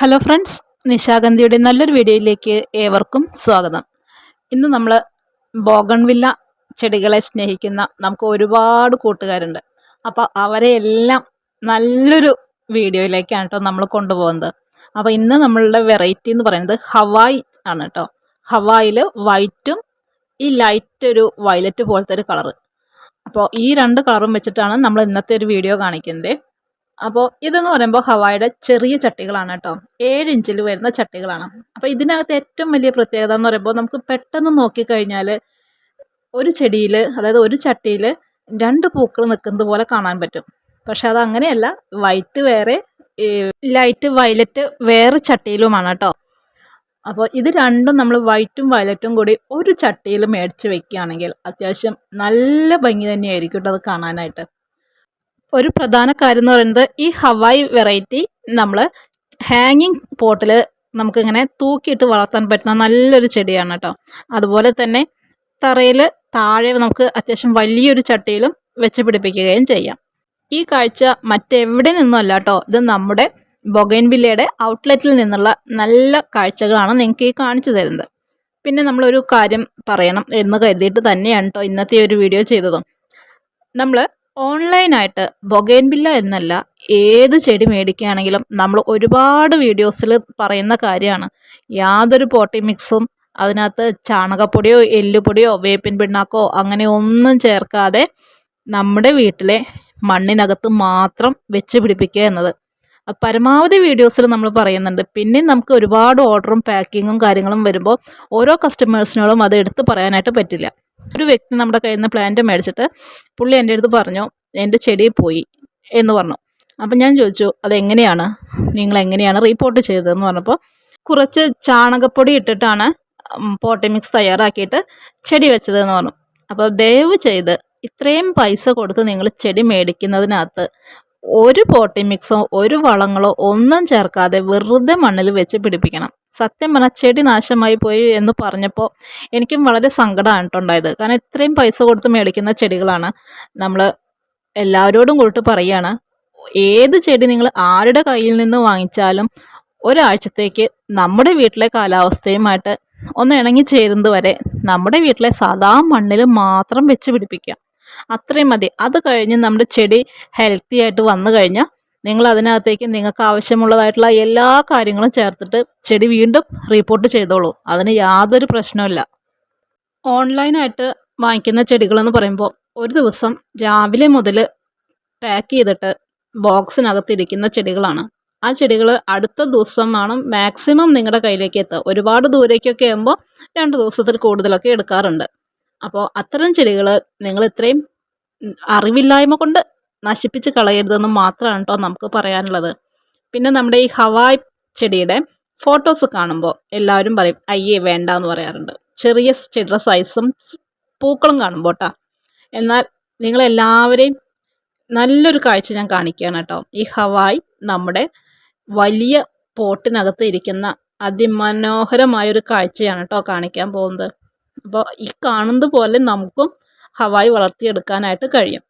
Hello friends നിശാഗന്ധിയുടെ നല്ലൊരു വീഡിയോയിലേക്ക് ഏവർക്കും സ്വാഗതം. ഇന്ന് നമ്മൾ ബോഗൺവില്ല ചെടികളെ സ്നേഹിക്കുന്ന നമുക്ക് ഒരുപാട് കൂട്ടുകാരുണ്ട്. അപ്പോൾ അവരെ എല്ലാം നല്ലൊരു വീഡിയോയിലേക്കാണ് കേട്ടോ നമ്മൾ കൊണ്ടുപോകുന്നത്. അപ്പോൾ ഇന്ന് നമ്മളുടെ വെറൈറ്റി എന്ന് പറയുന്നത് ഹവായ് ആണ് കേട്ടോ. ഹവായിൽ വൈറ്റും ഈ ലൈറ്റ് ഒരു വയലറ്റ് പോലത്തെ ഒരു കളറ് അപ്പോൾ ഈ രണ്ട് കളറും വെച്ചിട്ടാണ് നമ്മൾ ഇന്നത്തെ ഒരു വീഡിയോ കാണിക്കുന്നത്. അപ്പോൾ ഇതെന്ന് പറയുമ്പോൾ ഹവായുടെ ചെറിയ ചട്ടികളാണ് കേട്ടോ. ഏഴ് ഇഞ്ചിൽ വരുന്ന ചട്ടികളാണ്. അപ്പോൾ ഇതിനകത്ത് ഏറ്റവും വലിയ പ്രത്യേകത എന്ന് പറയുമ്പോൾ നമുക്ക് പെട്ടെന്ന് നോക്കിക്കഴിഞ്ഞാൽ ഒരു ചെടിയിൽ അതായത് ഒരു ചട്ടിയിൽ രണ്ട് പൂക്കൾ നിൽക്കുന്നത് പോലെ കാണാൻ പറ്റും. പക്ഷെ അത് അങ്ങനെയല്ല വൈറ്റ് വേറെ ലൈറ്റ് വയലറ്റ് വേറെ ചട്ടിയിലുമാണ് കേട്ടോ. അപ്പോൾ ഇത് രണ്ടും നമ്മൾ വൈറ്റും വയലറ്റും കൂടി ഒരു ചട്ടിയിൽ മേടിച്ച് വെക്കുകയാണെങ്കിൽ അത്യാവശ്യം നല്ല ഭംഗി തന്നെയായിരിക്കും കേട്ടോ അത് കാണാനായിട്ട്. ഒരു പ്രധാന കാര്യം എന്ന് പറയുന്നത് ഈ ഹവായി വെറൈറ്റി നമ്മൾ ഹാങ്ങിങ് പോട്ടിൽ നമുക്കിങ്ങനെ തൂക്കിയിട്ട് വളർത്താൻ പറ്റുന്ന നല്ലൊരു ചെടിയാണ് കേട്ടോ. അതുപോലെ തന്നെ തറയിൽ താഴെ നമുക്ക് അത്യാവശ്യം വലിയൊരു ചട്ടിയിലും വെച്ച് പിടിപ്പിക്കുകയും ചെയ്യാം. ഈ കാഴ്ച മറ്റെവിടെ നിന്നുമല്ല കേട്ടോ ഇത് നമ്മുടെ ബൊഗൈൻവില്ലയുടെ ഔട്ട്ലെറ്റിൽ നിന്നുള്ള നല്ല കാഴ്ചകളാണ് നിങ്ങൾക്ക് ഈ കാണിച്ചു തരുന്നത്. പിന്നെ നമ്മളൊരു കാര്യം പറയണം എന്ന് കരുതിയിട്ട് തന്നെയാണ് കേട്ടോ ഇന്നത്തെ ഒരു വീഡിയോ ചെയ്തതും. നമ്മൾ ഓൺലൈനായിട്ട് ബൊഗൈൻവില്ല എന്നല്ല ഏത് ചെടി മേടിക്കുകയാണെങ്കിലും നമ്മൾ ഒരുപാട് വീഡിയോസിൽ പറയുന്ന കാര്യമാണ്. യാതൊരു പോട്ടി മിക്സും അതിനകത്ത് ചാണകപ്പൊടിയോ എല്ലുപൊടിയോ വേപ്പിൻ പിണ്ണാക്കോ അങ്ങനെ ഒന്നും ചേർക്കാതെ നമ്മുടെ വീട്ടിലെ മണ്ണിനകത്ത് മാത്രം വെച്ച് പിടിപ്പിക്കുക എന്നത്. പരമാവധി വീഡിയോസിൽ നമ്മൾ പറയുന്നുണ്ട്. പിന്നെ നമുക്ക് ഒരുപാട് ഓർഡറും പാക്കിങ്ങും കാര്യങ്ങളും വരുമ്പോൾ ഓരോ കസ്റ്റമേഴ്സിനോടും അത് എടുത്തു പറയാനായിട്ട് പറ്റില്ല. ഒരു വ്യക്തി നമ്മുടെ കയ്യിൽ നിന്ന് പ്ലാന്റ് മേടിച്ചിട്ട് പുള്ളി എന്റെ അടുത്ത് പറഞ്ഞു എന്റെ ചെടി പോയി എന്ന് പറഞ്ഞു. അപ്പം ഞാൻ ചോദിച്ചു അതെങ്ങനെയാണ്? നിങ്ങൾ എങ്ങനെയാണ് റിപ്പോർട്ട് ചെയ്തതെന്ന്? പറഞ്ഞപ്പോൾ കുറച്ച് ചാണകപ്പൊടി ഇട്ടിട്ടാണ് പോട്ടി മിക്സ് തയ്യാറാക്കിയിട്ട് ചെടി വെച്ചതെന്ന് പറഞ്ഞു. അപ്പോൾ ദയവ് ചെയ്ത് ഇത്രയും പൈസ കൊടുത്ത് നിങ്ങൾ ചെടി മേടിക്കുന്നതിനകത്ത് ഒരു പോട്ടി മിക്സോ ഒരു വളങ്ങളോ ഒന്നും ചേർക്കാതെ വെറുതെ മണ്ണിൽ വെച്ച് പിടിപ്പിക്കണം. സത്യം പറഞ്ഞാൽ ചെടി നാശമായി പോയി എന്ന് പറഞ്ഞപ്പോൾ എനിക്കും വളരെ സങ്കടമാണ് ഉണ്ടായത്. കാരണം ഇത്രയും പൈസ കൊടുത്ത് മേടിക്കുന്ന ചെടികളാണ് നമ്മൾ എല്ലാവരോടും കൂട്ട് പറയുകയാണ് ഏത് ചെടി നിങ്ങൾ ആരുടെ കയ്യിൽ നിന്ന് വാങ്ങിച്ചാലും ഒരാഴ്ചത്തേക്ക് നമ്മുടെ വീട്ടിലെ കാലാവസ്ഥയുമായിട്ട് ഒന്ന് ഇണങ്ങി ചേരുന്നത് വരെ നമ്മുടെ വീട്ടിലെ സാധാ മണ്ണിൽ മാത്രം വെച്ച് പിടിപ്പിക്കുക. അത്രയും മതി. അത് കഴിഞ്ഞ് നമ്മുടെ ചെടി ഹെൽത്തി ആയിട്ട് വന്നു കഴിഞ്ഞാൽ നിങ്ങൾ അതിനകത്തേക്ക് നിങ്ങൾക്ക് ആവശ്യമുള്ളതായിട്ടുള്ള എല്ലാ കാര്യങ്ങളും ചേർത്തിട്ട് ചെടി വീണ്ടും റിപ്പോർട്ട് ചെയ്തോളൂ. അതിന് യാതൊരു പ്രശ്നമില്ല ഓൺലൈനായിട്ട് വാങ്ങിക്കുന്ന ചെടികളെന്ന് പറയുമ്പോൾ ഒരു ദിവസം രാവിലെ മുതൽ പാക്ക് ചെയ്തിട്ട് ബോക്സിനകത്ത് ഇരിക്കുന്ന ചെടികളാണ്. ആ ചെടികൾ അടുത്ത ദിവസമാണ് മാക്സിമം നിങ്ങളുടെ കയ്യിലേക്ക് എത്തുക ഒരുപാട് ദൂരേക്കൊക്കെ ആകുമ്പോൾ രണ്ട് ദിവസത്തിൽ കൂടുതലൊക്കെ എടുക്കാറുണ്ട്. അപ്പോൾ അത്തരം ചെടികൾ നിങ്ങൾ ഇത്രയും അറിവില്ലായ്മ കൊണ്ട് നശിപ്പിച്ച് കളയരുതെന്ന് മാത്രമാണ് കേട്ടോ നമുക്ക് പറയാനുള്ളത്. പിന്നെ നമ്മുടെ ഈ ഹവായ് ചെടിയുടെ ഫോട്ടോസ് കാണുമ്പോൾ എല്ലാവരും പറയും അയ്യേ വേണ്ട എന്ന് പറയാറുണ്ട്. ചെറിയ ചെടിയുടെ സൈസും പൂക്കളും കാണുമ്പോൾ കേട്ടോ എന്നാൽ നിങ്ങളെല്ലാവരെയും നല്ലൊരു കാഴ്ച ഞാൻ കാണിക്കുകയാണ് കേട്ടോ ഈ ഹവായ് നമ്മുടെ വലിയ പോട്ടിനകത്ത് ഇരിക്കുന്ന അതിമനോഹരമായൊരു കാഴ്ചയാണ് കേട്ടോ കാണിക്കാൻ പോകുന്നത്. അപ്പോൾ ഈ കാണുന്നത് പോലെ നമുക്കും ഹവായ് വളർത്തിയെടുക്കാനായിട്ട് കഴിയും.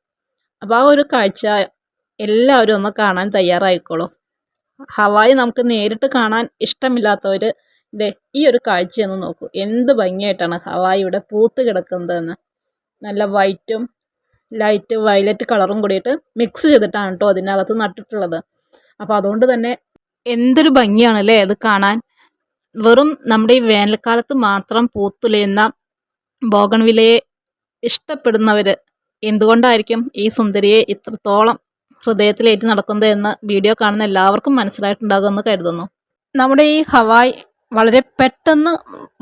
അപ്പോൾ ആ ഒരു കാഴ്ച എല്ലാവരും ഒന്ന് കാണാൻ തയ്യാറായിക്കോളൂ. ഹവായി നമുക്ക് നേരിട്ട് കാണാൻ ഇഷ്ടമില്ലാത്തവർ ഇതേ ഈ ഒരു കാഴ്ചയൊന്ന് നോക്കൂ. എന്ത് ഭംഗിയായിട്ടാണ് ഹവായി ഇവിടെ പൂത്ത് കിടക്കുന്നതെന്ന്. നല്ല വൈറ്റും ലൈറ്റ് വയലറ്റ് കളറും കൂടിയിട്ട് മിക്സ് ചെയ്തിട്ടാണ് കേട്ടോ അതിനകത്ത് നട്ടിട്ടുള്ളത്. അപ്പോൾ അതുകൊണ്ട് തന്നെ എന്തൊരു ഭംഗിയാണല്ലേ അത് കാണാൻ. വെറും നമ്മുടെ ഈ വേനൽക്കാലത്ത് മാത്രം പൂത്തുലയുന്ന ബോഗൺവിലയെ ഇഷ്ടപ്പെടുന്നവർ എന്തുകൊണ്ടായിരിക്കും ഈ സുന്ദരിയെ ഇത്രത്തോളം ഹൃദയത്തിലേറ്റ് നടക്കുന്നത് എന്ന് വീഡിയോ കാണുന്ന എല്ലാവർക്കും മനസ്സിലായിട്ടുണ്ടാകുമെന്ന് കരുതുന്നു. നമ്മുടെ ഈ ഹവായ് വളരെ പെട്ടെന്ന്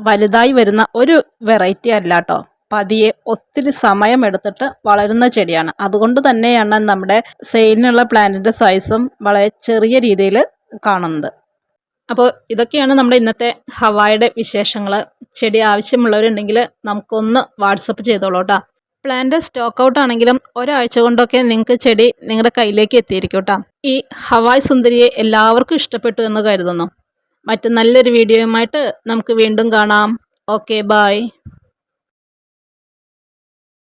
വലുതായി വരുന്ന ഒരു വെറൈറ്റി അല്ല കേട്ടോ. പതിയെ ഒത്തിരി സമയമെടുത്തിട്ട് വളരുന്ന ചെടിയാണ്. അതുകൊണ്ട് തന്നെയാണ് നമ്മുടെ സെയിലിനുള്ള പ്ലാന്റിന്റെ സൈസും വളരെ ചെറിയ രീതിയിൽ കാണുന്നത്. അപ്പോൾ ഇതൊക്കെയാണ് നമ്മുടെ ഇന്നത്തെ ഹവായുടെ വിശേഷങ്ങൾ ചെടി ആവശ്യമുള്ളവരുണ്ടെങ്കിൽ നമുക്കൊന്ന് വാട്സപ്പ് ചെയ്തോളൂ കേട്ടോ. പ്ലാന്റ് സ്റ്റോക്ക് ഔട്ട് ആണെങ്കിലും ഒരാഴ്ച കൊണ്ടൊക്കെ നിങ്ങൾക്ക് ചെടി നിങ്ങളുടെ കയ്യിലേക്ക് എത്തിയിരിക്കും കേട്ടോ. ഈ ഹവായ് സുന്ദരിയെ എല്ലാവർക്കും ഇഷ്ടപ്പെട്ടു എന്ന് കരുതുന്നു. മറ്റു നല്ലൊരു വീഡിയോയുമായിട്ട് നമുക്ക് വീണ്ടും കാണാം. Okay bye